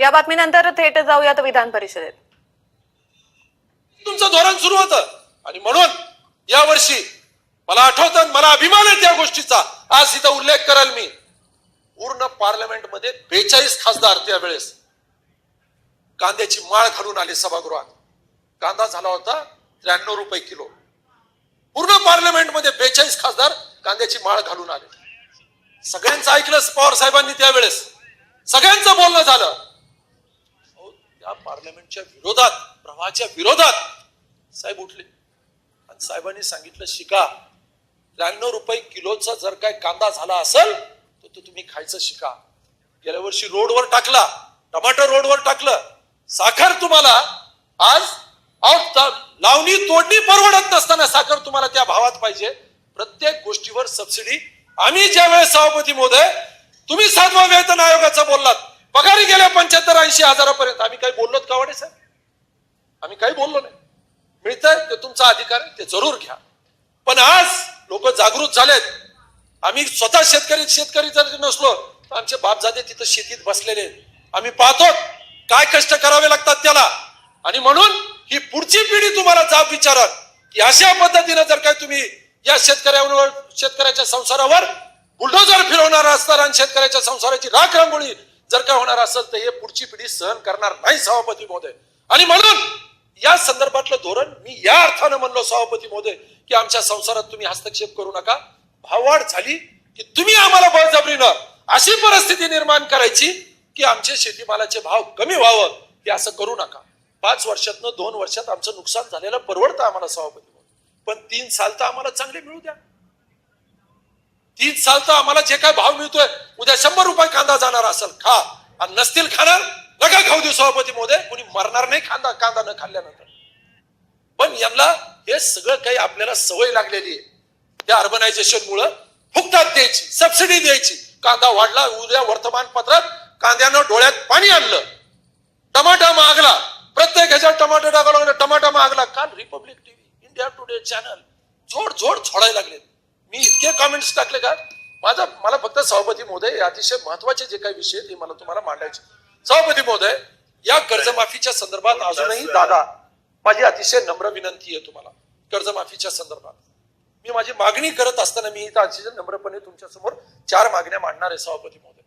या बातमीनंतर थेट जाऊयात विधान परिषदेत. तुमचं धोरण सुरू होतं. आणि म्हणून यावर्षी मला आठवतं मला अभिमान आहे त्या गोष्टीचा. आज इथं उल्लेख कराल मी. पूर्ण पार्लमेंटमध्ये बेचाळीस खासदार त्यावेळेस. कांद्याची माळ घालून आले सभागृहात. कांदा झाला होता त्र्याण्णव रुपये किलो. पूर्ण पार्लमेंटमध्ये बेचाळीस खासदार कांद्याची माळ घालून आले. सगळ्यांचं ऐकलं पवार साहेबांनी त्यावेळेस. सगळ्यांचं बोलणं झालं. या पार्लमेंटच्या विरोधात प्रवाहाच्या विरोधात साहेब उठले. आणि साहेबांनी सांगितलं शिका त्र्याण्णव रुपये किलोचा जर काय कांदा झाला असेल तर तो तुम्ही खायचं शिका. गेल्या वर्षी रोडवर टाकला टमाटर रोडवर टाकलं साखर तुम्हाला आज लावणी तोडणी परवडत नसताना साखर तुम्हाला त्या भावात पाहिजे. प्रत्येक गोष्टीवर सबसिडी आम्ही ज्या वेळेस सभापती मोदय तुम्ही सातवा वेतन आयोगाचा बोललात. पगारी गेल्या पंच्याहत्तर ऐंशी हजारापर्यंत. आम्ही काही बोललोत का वाडे साहेब? आम्ही काही बोललो नाही. मिळतंय ते तुमचा अधिकार आहे ते जरूर घ्या. पण आज लोक जागृत झालेत. आम्ही स्वतः शेतकरी शेतकरी जर नसलो तर आमचे बापजादे तिथं शेतीत बसलेले. आहेत. आम्ही पाहतो काय कष्ट करावे लागतात त्याला. आणि म्हणून ही पुढची पिढी तुम्हाला जाब विचारत की अशा पद्धतीनं जर काय तुम्ही या शेतकऱ्यांवर शेतकऱ्याच्या संसारावर बुलडोजर फिरवणार असणार आणि शेतकऱ्याच्या संसाराची राख रांगोळी जर का होणार असेल तर हे पुढची पिढी सहन करणार नाही सभापती महोदय. आणि म्हणून या संदर्भातलं धोरण मी या अर्थानं म्हणलो सभापती महोदय की आमच्या संसारात तुम्ही हस्तक्षेप करू नका. भाववाढ झाली की तुम्ही आम्हाला बळजबरीनं अशी परिस्थिती निर्माण करायची की आमचे शेतीमालाचे भाव कमी व्हावं हे असं करू नका. पाच वर्षातनं दोन वर्षात आमचं नुकसान झालेलं परवडतं आम्हाला सभापती महोदय. पण तीन साल तर आम्हाला चांगले मिळू द्या. तीन साल तर आम्हाला जे काय भाव मिळतोय उद्या शंभर रुपये कांदा जाणार असेल खा. आणि नसतील खाणार नका खाऊ देऊ सभापती मोदय कुणी मरणार नाही कांदा कांदा न खाल्ल्यानंतर. पण यांना हे सगळं काही आपल्याला सवय लागलेली आहे. त्या अर्बनायझेशन मुळे फुकटात द्यायची सबसिडी द्यायची. कांदा वाढला उद्या वर्तमानपत्रात कांद्यानं डोळ्यात पाणी आणलं. टमाटा मागला. प्रत्येक ह्याच्यात टमाटर टाकावं लागलं टमाटा मागला. काल Republic TV India Today channel. जोड जोड छोडायला लागले मी इतके कमेंट्स टाकले का? माझा मला फक्त सभापती महोदय हे अतिशय महत्त्वाचे जे काही विषय ते मला तुम्हाला मांडायचे. सभापती महोदय या कर्जमाफीच्या संदर्भात अजूनही दादा माझी अतिशय नम्र विनंती आहे तुम्हाला कर्जमाफीच्या संदर्भात. मी माझी मागणी करत असताना मी इथं अतिशय नम्रपणे तुमच्यासमोर चार मागण्या मांडणार आहे सभापती महोदय.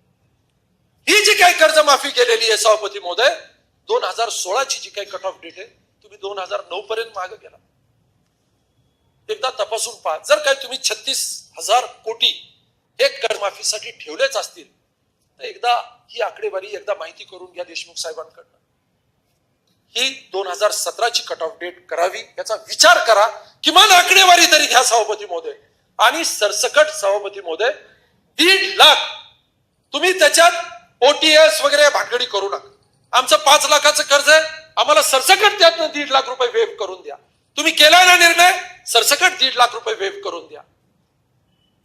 ही जी काही कर्जमाफी केलेली आहे सभापती महोदय दोन हजार सोळाची जी काही कट ऑफ डेट आहे तुम्ही दोन हजार नऊ पर्यंत मागे गेला. एकदा तपासून पहा. जर काय तुम्ही छत्तीस हजार कोटी हे कर्जमाफीसाठी ठेवलेच असतील तर एकदा ही आकडेवारी एकदा माहिती करून घ्या देशमुख साहेबांकडनं. ही दोन हजार सतराची कट ऑफ डेट करावी याचा विचार करा. किमान आकडेवारी तरी घ्या सभापती महोदय. आणि सरसकट सभापती महोदय दीड लाख तुम्ही त्याच्यात ओटीएस वगैरे भानगडी करू नका. आमचं पाच लाखाचं कर्ज आहे. आम्हाला सरसकट त्यातनं दीड लाख रुपये वेव करून द्या. तुम्ही केलाय सरसकट दीड लाख रुपये वेव करून द्या.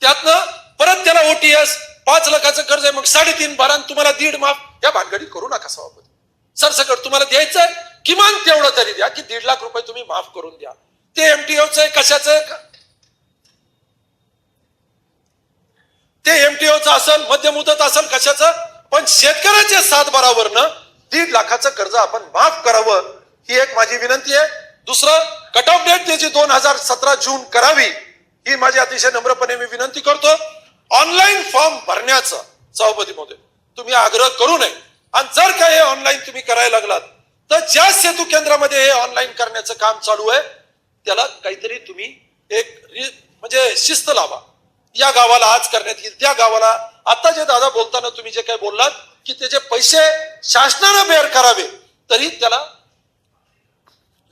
त्यातनं परत त्याला ओटीएस पाच लाखाचं कर्ज आहे मग साडेतीन बारा तुम्हाला दीड माफ. या भानगडी करू नका सभापती. सरसकट तुम्हाला द्यायचंय किमान तेवढं तरी द्या की दीड लाख रुपये तुम्ही माफ करून द्या. ते एमटीओच आहे कशाच ते एमटीओच असेल मध्य मुदत असेल कशाचं? पण शेतकऱ्याच्या सातबारावरनं दीड लाखाचं कर्ज आपण माफ करावं ही एक माझी विनंती आहे. दुसरं कट ऑफ डेट त्याची दोन हजार सतरा जून करावी ही माझी अतिशय नम्रपणे मी विनंती करतो. ऑनलाईन फॉर्म भरण्याचं सभापती महोदय तुम्ही आग्रह करू नये. आणि जर का हे ऑनलाईन तुम्ही करायला लागलात तर ज्या सेतू केंद्रामध्ये हे ऑनलाईन करण्याचं काम चालू आहे त्याला काहीतरी तुम्ही एक म्हणजे शिस्त लावा. या गावाला आज करण्यात येईल त्या गावाला. आता जे दादा बोलताना तुम्ही जे काय बोललात की त्याचे पैसे शासनानं बेअर करावे तरी त्याला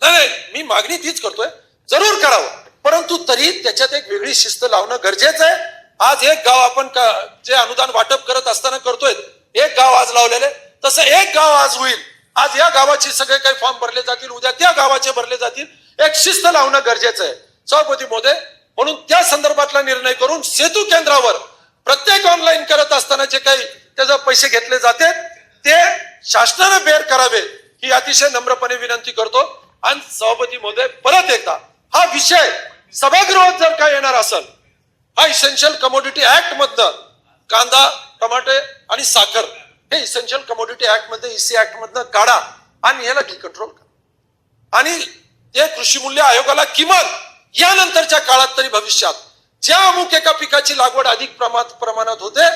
नाही नाही मी मागणी तीच करतोय. जरूर करावं. परंतु तरी त्याच्यात एक वेगळी शिस्त लावणं गरजेचं आहे. आज एक गाव आपण जे अनुदान वाटप करत असताना करतोय एक गाव आज लावलेले तसं एक गाव आज होईल. आज या गावाचे सगळे काही फॉर्म भरले जातील उद्या त्या गावाचे भरले जातील. एक शिस्त लावणं गरजेचं आहे. सभापती मोदय म्हणून त्या संदर्भातला निर्णय करून सेतू केंद्रावर प्रत्येक ऑनलाईन करत असताना जे काही त्याचे पैसे घेतले जाते ते शासनानं बेअर करावे. ही अतिशय नम्रपणे विनंती करतो. आणि सभापती महोदय परत एकदा हा विषय सभागृहात जर काय येणार असेल हा इसेन्शियल कमोडिटी ऍक्ट मधनं कांदा टमाटे आणि साखर हे इसेन्शियल कमोडिटी ऍक्टमध्ये इसी ऍक्ट मधनं काढा आणि याला डिकंट्रोल करा. आणि ते कृषी मूल्य आयोगाला किमान यानंतरच्या काळात तरी भविष्यात ज्या अमुक एका पिकाची लागवड अधिक प्रमाणात होते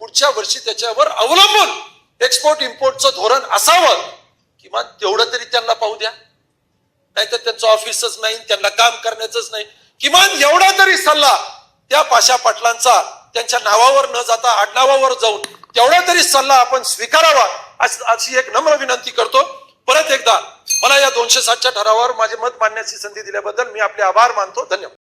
पुढच्या वर्षी त्याच्यावर अवलंबून एक्सपोर्ट इम्पोर्टचं धोरण असावं किमान तेवढं तरी त्यांना पाहू द्या. नाहीतर त्यांचं ऑफिसच नाही त्यांना काम करण्याचंच नाही. किमान एवढा तरी सल्ला त्या पाशा पाटलांचा त्यांच्या नावावर न जाता आडनावावर जाऊन तेवढा तरी सल्ला आपण स्वीकारावा अशी अशी एक नम्र विनंती करतो. परत एकदा मला या दोनशे सातच्या ठरावावर माझे मत मांडण्याची संधी दिल्याबद्दल मी आपले आभार मानतो. धन्यवाद.